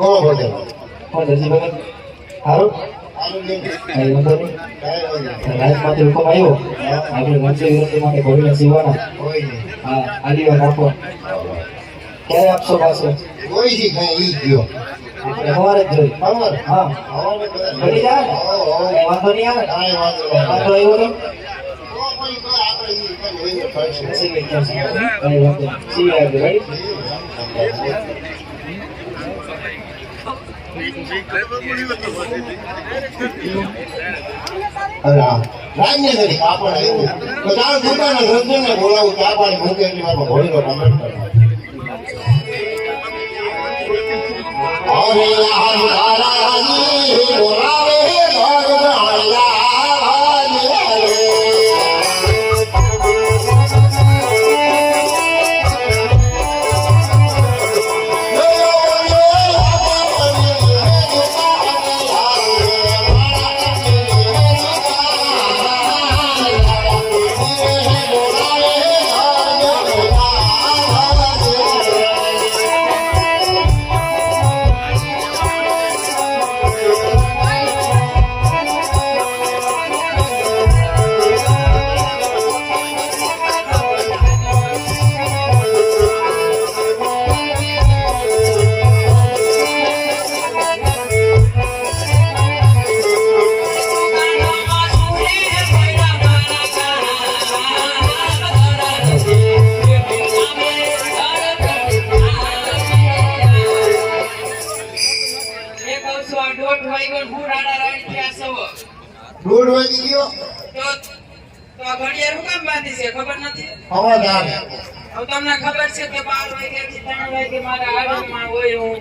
બોલે કોણ દરજી ભગત સારું. રાજમાંથી હુકમ આવ્યો. આપણે મંત્રી વિનંતી માટે ઘોડીને. હા નાખો ક્યારે આપશો પાછો? કોઈ ઈ ગયો. સવારે જ જોઈ. હા. બધા જાય? ને વાંધો નહીં આવે? વાંધો આવ્યો નહીં. તો આપણે ઈ કાંઈ હોય તો કરશું. સીવી જશે. કઈ વાંધો નહીં. સીવી આવજો ready? અરે હા. રાજ્ય કરી કાપડ આવ્યું. તો ચાલો દુકાને રંજનને બોલાવું, ચા પાણી મૂકે એટલી વારમાં ઘોડીનો કમેન્ટ કરો. અરે લાલાજી અવાજ આવે હવે તમને ખબર છે કે બાર વાગ્યાથી ત્રણ વાગે મારે આરામમાં હોય હું.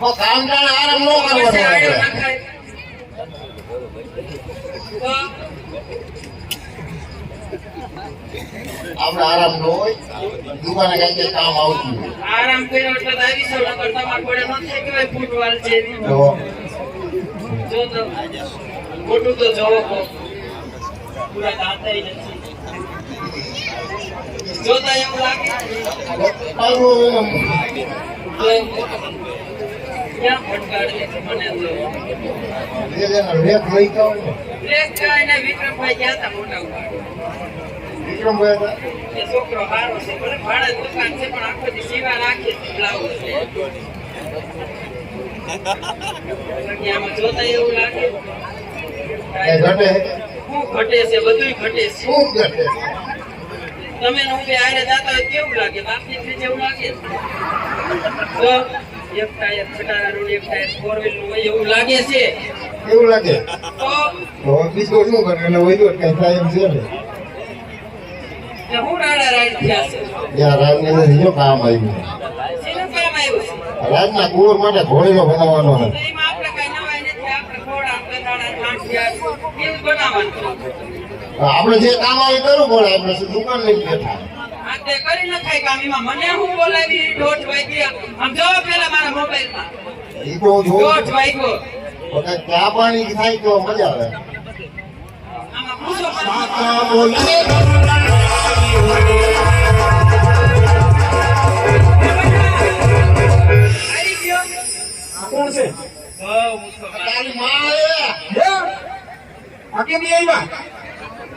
તો કામ આરામ નો આપણે. આપણે આરામ ન હોય દુકાને કઈ કઈ કામ આવતું આરામ કર્યો એટલે આવી છો નકર તમારા ઘોડે નથી કે ફૂટવાલ છે. તો જો તો ખોટું તો જોવો પૂરા નથી. જોતા એવું લાગે? ક્યાં ફટકારે છે મને તો. લેખ લઈ જાઓ ને. લેખ કાંઈ ને વિક્રમભાઈ ગયા હતા મોટા વિક્રમભાઈ હતા. એ છોકરો સારો છે. ભલે ભાડે દુકાન છે પણ આખો દી સીવા રાખે છે બ્લાઉઝ છે. આમાં જોતા એવું લાગે? ઘટે. શું ઘટે છે? બધું ઘટે છે. શું ઘટે તમે હું બે હારે જાતા હોય કેવું લાગે? બાપની છે જેવું લાગે? તો એક ટાયર ખટારાનું એક ટાયર ફોર વ્હીલનું હોય એવું લાગે છે? એવું લાગે? તો બીજું શું કરે? એટલે હોય કે કઈ થાય એમ છે ને. હું રાડા રાઈડ થયા છે? ત્યાં રાજની અંદર કામ આવ્યું શેનું કામ આવ્યું છે? રાજના કુંવર માટે ઘોડીનો બનાવવાનો હતો આપણે કઈ નવાઈ નથી આપણે ઘોડા ગધાડા ઠાંઠિયા એવું બનાવવાનું? આપણે જે કામ આવે એ કરવું પડે આપણે શું દુકાન લઈને બેઠા. આ તે કરી નખાય કામ એમાં. મને હું બોલાવી દોઢ વાગ્યા આમ. જો પેલા મારા મોબાઈલમાં. એ તો હું દોઢ વાગ્યો. પણ ચા પાણી થાય તો મજા આવે. આમાં પૂછો કાકા બોલે. કોણ છે? તારી માં આ કેમ નહીં આવ્યા?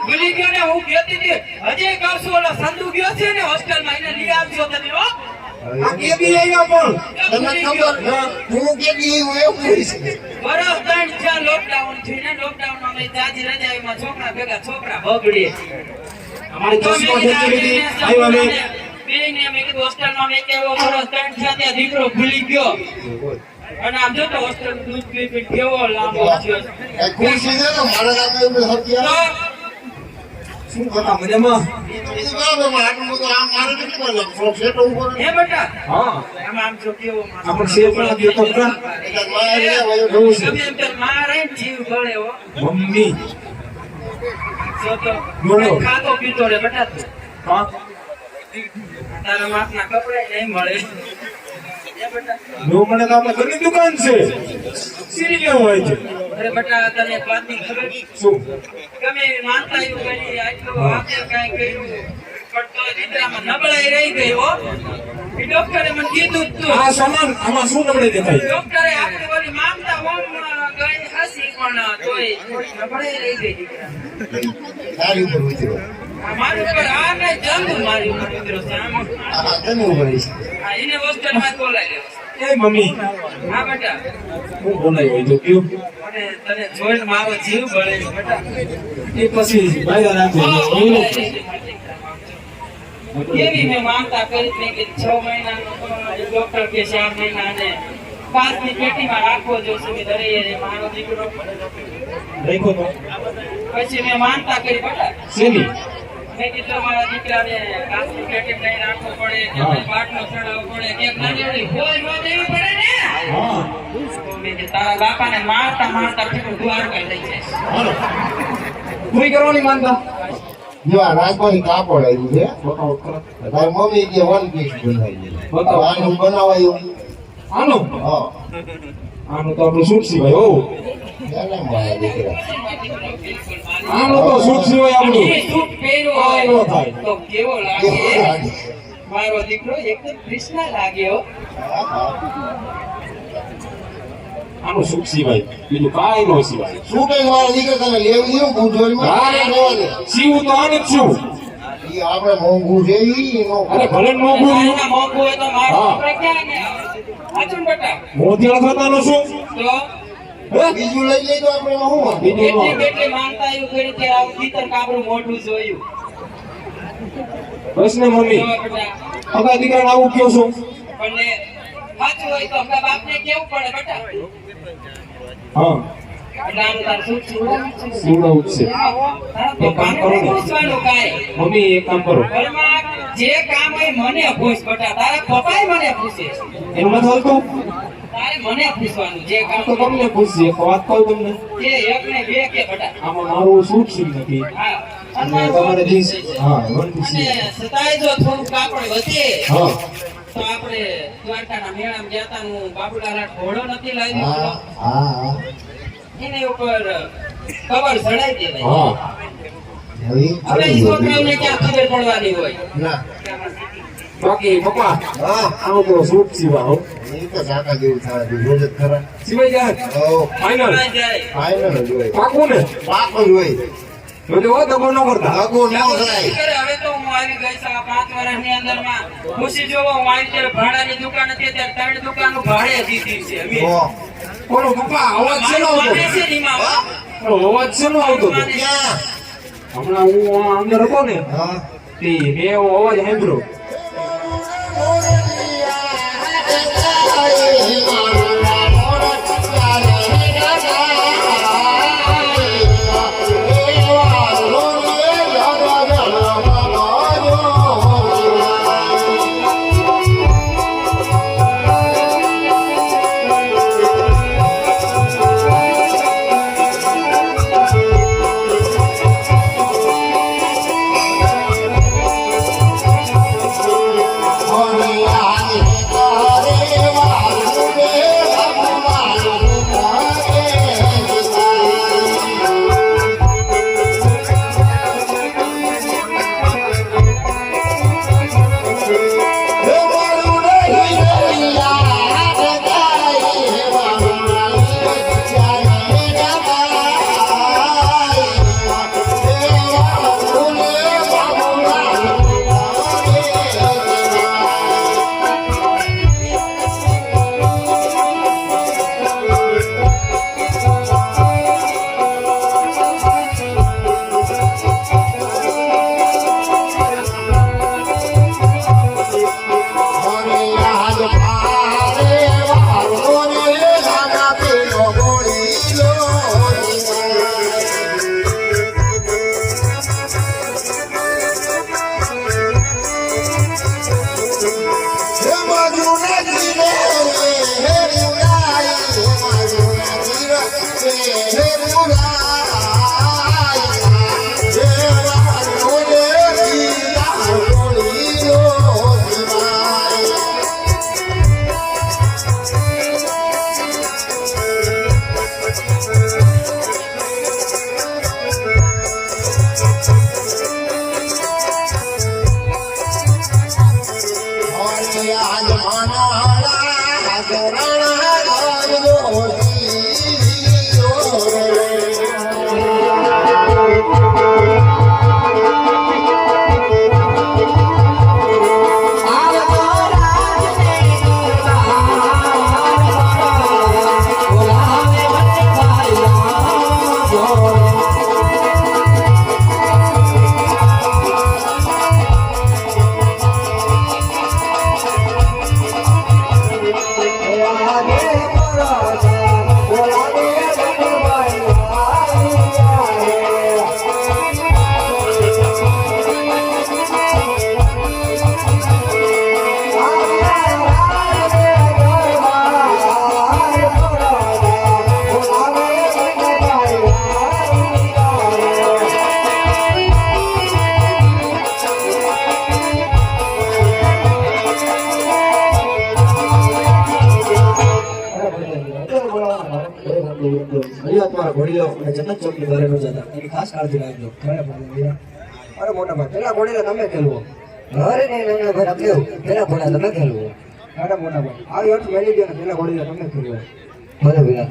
ભૂલી ગયો ને હું કહેતી હતી હજી કરશું ઓલો સંધુ ગયો છે ને હોસ્ટેલમાં એને લઈ આવજો તમે હો. આ કેમ નહીં આવ્યા પણ તમને ખબર? હું કે દી હું એવું કહીશ વરસ ત્રણ જ્યાં લોકડાઉન થયું ને લોકડાઉનમાં મેં છોકરા ભેગા છોકરા બગડે અમારી જતી બેને કીધું હોસ્ટેલમાં મેં કેવો વરસ ત્રણ છે ત્યાં દીકરો ભૂલી ગયો. અને આમ જો તો હોસ્ટેલ દૂધ પી પી કેવો લાંબો તો મારે હત્યા? શું મજામાં આમ હે બેટા હા આમ આમ જો કેવો સેવ પણ આપ્યો તો ખરા. મારે રે છે ગમે એમ તેમ મારે જીવ બળે હો મમ્મી બોલો. ખાતો પીતો રે બેટા તું હા તારા માપના કપડા નહીં મળે નો મને તો આપણે ઘરની દુકાન છે. સીરી કેવું હોય છે? અરે બેટા તને એક ખબર શું? તમે માનતા એવું કરી આટલું આપે કાઈ કર્યું પણ તો નિદ્રામાં નબળાઈ રહી ગઈ હો. એ ડોક્ટરે મને કીધું તું. આ સામાન આમાં શું નબળાઈ દેખાય? ડોક્ટરે આપણે ઓલી માનતા ઓમ ગઈ હસી પણ તોય નબળાઈ રહી ગઈ દીકરા તારી ઉપર ઉતરો આ મારી ઉપર આ જંગ મારી ઉપર ઉતર્યો છે. આમ. આ તને ઉપર છે આ એને હોસ્ટેલમાં જ બોલાવી એ મમ્મી. હા બેટા. હું બોલાય હોય તો કયો? મને તને જોઈને મારો જીવ બળે બેટા. એ પછી ભાઈ રાખજે એવું મેં માનતા કરી મેં કે છ મહિનાનો ડોક્ટર કે ચાર મહિના ને પાંચની પેટીમાં રાખવો જોશે મેં દરે મારો દીકરો. રાખો તો? પછી મેં માનતા કરી બેટા. મેં કીધું મારા દીકરાને કાચની પેટીમાં નહીં રાખવો પડે કે ભાઈ બાટલો ચડાવવો પડે કે નાની એવડી ભોજ દેવી પડે ને? મેં કીધું તારા બાપાને મારતા મારતા ઠીક દ્વારકા લઈ જાય. હાલો. ભૂઈ કરવાની માનતા જો આ કાપડ આવ્યું છે. તારી મમ્મી કે વન પીસ બનાવી બતાવો. આનું બનાવાયું આનું? હા. આનું તો આપણું સૂટ સિવાય હો? એને મારા દીકરા આનું તો સૂટ સિવાય આપણું હોય? થાય. તો કેવો લાગે? મારો દીકરો એકદમ કૃષ્ણ લાગ્યો. આનું સુખ સિવાય? બીજું કાંઈ નો સિવાય. શું કઈ મારા દીકરા? તમે લેવી દીધું બુધવારમાં હા. રહેવા દે. સીવું તો આને જ છું. આપણે મોંઘું છે અરે ભલે મોંઘું મોંઘું હોય તો મારો દીકરો મોતિયાળા થતાનો શું? બીજું લઈ લઈ તો આપણે શું બીજું કેટલી માનતા એવું કરી કે આ ભીતર કાબરું મોઢું જોયું. બસ ને મમ્મી. અગા દીકરાને આવું કયો છું? પણ સાચું હોય તો આપણા બાપને કેવું પડે બેટા? હા. છે? કામ કરો. મમ્મી એક કામ કરો. જે કામ હોય મને પૂછ બટા તારા પપ્પાએ મને પૂછે એનું નથી હાલતું? તારે મને પૂછવાનું જે કામ તો તમને એક વાત કહું તમને. જે એક ને બે કે બટા. આમાં મારું સૂટ સીવ નથી. હા. અને તમારે જીન્સ હા વન પીસ છતાંય જો થોડું કાપડ વધે હા. તો આપણે દ્વારકાના મેળામાં જતા હું બાબુલાલા ઘોડો નથી લાવ્યો. હા હા એની ઉપર કવર ચડાઈ દેવાય. હા. હવે છોકરાઓને ક્યાં ખબર પડવાની હોય? ના. બાકી પપ્પા હા આવો તો સૂટ સીવા હો એ તો કાકા જેવું થાય રોજ જ ખરા સિવાય જાય ઓ ફાઇનલ ના જ હોય પાકું ને પાકો જ હોય એટલે હો દગો ન કરતા આગો ન થાય હવે તો હું આવી ગઈ છું પાંચ વર્ષની અંદરમાં ખુશી જોવો હું આવી ત્યારે ભાડાની દુકાન હતી ત્યારે ત્રણ દુકાનો ભાડે દીધી છે અમે. બોલો પપ્પા અવાજ છે મારું આવતો માને છે ને અવાજ આવતો ક્યાં હમણાં હું અંદર હતો ને હા તે મેં અવાજ સાંભળ્યો તમારા ઘોડીલો અને જન્નત ચોકની ઘરે ન જતા. એની ખાસ કાળજી રાખજો. અરે મોટા ભાઈ, પેલા તમે ખેલવો. ઘરે નહીં નહીં ઘરે કેવું પેલા ખેલવો. અરે મોટા ભાઈ આવી અર્થ મેળવી ગયો તમે ખેલવો. ભલે ભલે.